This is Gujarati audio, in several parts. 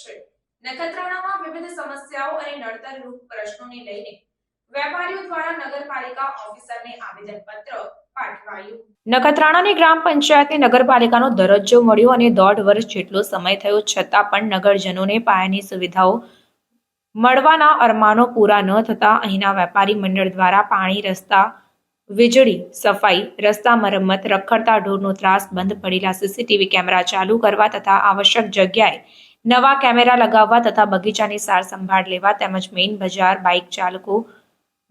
છે. નખત્રાણામાં વિવિધ સમસ્યાઓ અને નડતરરૂપ પ્રશ્નોને લઈને વેપારીઓ દ્વારા નગરપાલિકા ઓફિસરને આવેદનપત્ર નખત્રાણાની ગ્રામ પંચાયતને નગરપાલિકાનો દરજ્જો મળ્યો અને દોઢ વર્ષ જેટલો સમય થયો, છતાં પણ નગરજનોને પાયાની સુવિધાઓ મળવાના અરમાનો પૂરા ન થતા અહીંના વેપારી મંડળ દ્વારા પાણી, રસ્તા વીજળી, સફાઈ, રસ્તા મરમ્મત, રખડતા ઢોરનો ત્રાસ બંધ પડેલા સીસીટીવી કેમેરા ચાલુ કરવા તથા આવશ્યક જગ્યાએ નવા કેમેરા લગાવવા તથા બગીચાની સાર સંભાળ લેવા તેમજ મેઇન બજાર, બાઇક ચાલકો,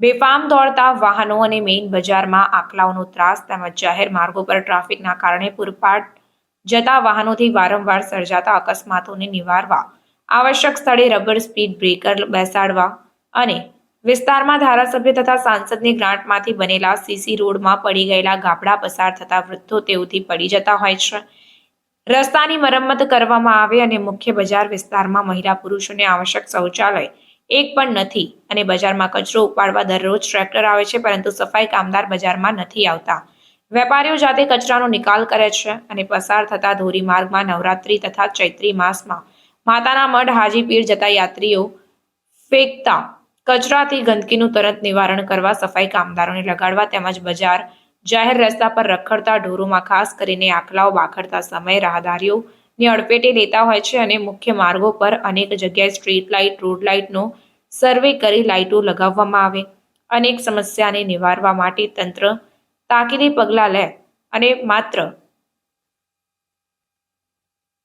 બેફામ દોડતા વાહનો અને મેઇન બજારમાં આકલાઓનો ત્રાસ તેમજ જાહેર માર્ગો પર ટ્રાફિકના કારણે પૂરપાટ જતા વાહનોથી વારંવાર સર્જાતા અકસ્માતોને નિવારવા, આવશ્યક સ્થળે રબર સ્પીડ બ્રેકર બેસાડવા અને વિસ્તારમાં ધારાસભ્ય તથા સાંસદની ગ્રાન્ટમાંથી બનેલા સીસી રોડમાં પડી ગયેલા ગાબડા પસાર થતા વૃદ્ધો તેઓથી પડી જતા હોય છે. રસ્તાની મરમ્મત કરવામાં આવે અને મુખ્ય બજાર વિસ્તારમાં મહિલા પુરુષોને આવશ્યક શૌચાલય એક પણ નથી અને બજારમાં કચરો ઉપાડવા દરરોજ ટ્રેક્ટર આવે છે, પરંતુ સફાઈ કામદાર બજારમાં નથી આવતા. વેપારીઓ જાતે કચરાનો નિકાલ કરે છે અને પસાર થતા ધોરીમાર્ગમાં નવરાત્રી તથા ચૈત્રી માસમાં માતાના મઢ હાજીપીર જતા યાત્રીઓ ફેંકતા કચરાથી ગંદકીનું તરત નિવારણ કરવા સફાઈ કામદારોને લગાડવા તેમજ બજાર જાહેર રસ્તા પર રખડતા ઢોરોમાં ખાસ કરીને આખલાઓ બાખડતા સમયે રાહદારીઓની અડપેટે લેતા હોય છે અને મુખ્ય માર્ગો પર અનેક જગ્યાએ સ્ટ્રીટ લાઇટ રોડ લાઇટનો સર્વે કરી લાઇટો લગાવવામાં આવે. અનેક સમસ્યાને નિવારવા માટે તંત્ર તાકીદે પગલાં લે અને માત્ર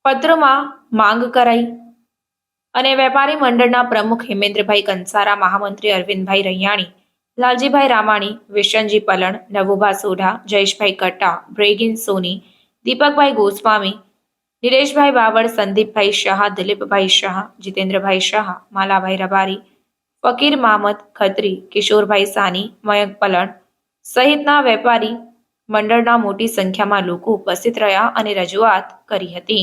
પત્રમાં માંગ કરાઈ. અને વેપારી મંડળના પ્રમુખ હેમેન્દ્રભાઈ કંસારા, મહામંત્રી અરવિંદભાઈ રૈયાણી લાલજીભાઈ રામાણી, વિશનજી પલણ, નવુભા સોઢા, જયેશભાઈ કટ્ટા, બ્રેગિન સોની, દીપકભાઈ ગોસ્વામી નિલેશભાઈ બાવળ, સંદીપભાઈ શાહ, દિલીપભાઈ શાહ, જીતેન્દ્રભાઈ શાહ, માલાભાઈ રબારી, ફકીર મામદ ખત્રી, કિશોરભાઈ સાની, મયંક પલણ સહિતના વેપારી મંડળના મોટી સંખ્યામાં લોકો ઉપસ્થિત રહ્યા અને રજૂઆત કરી હતી.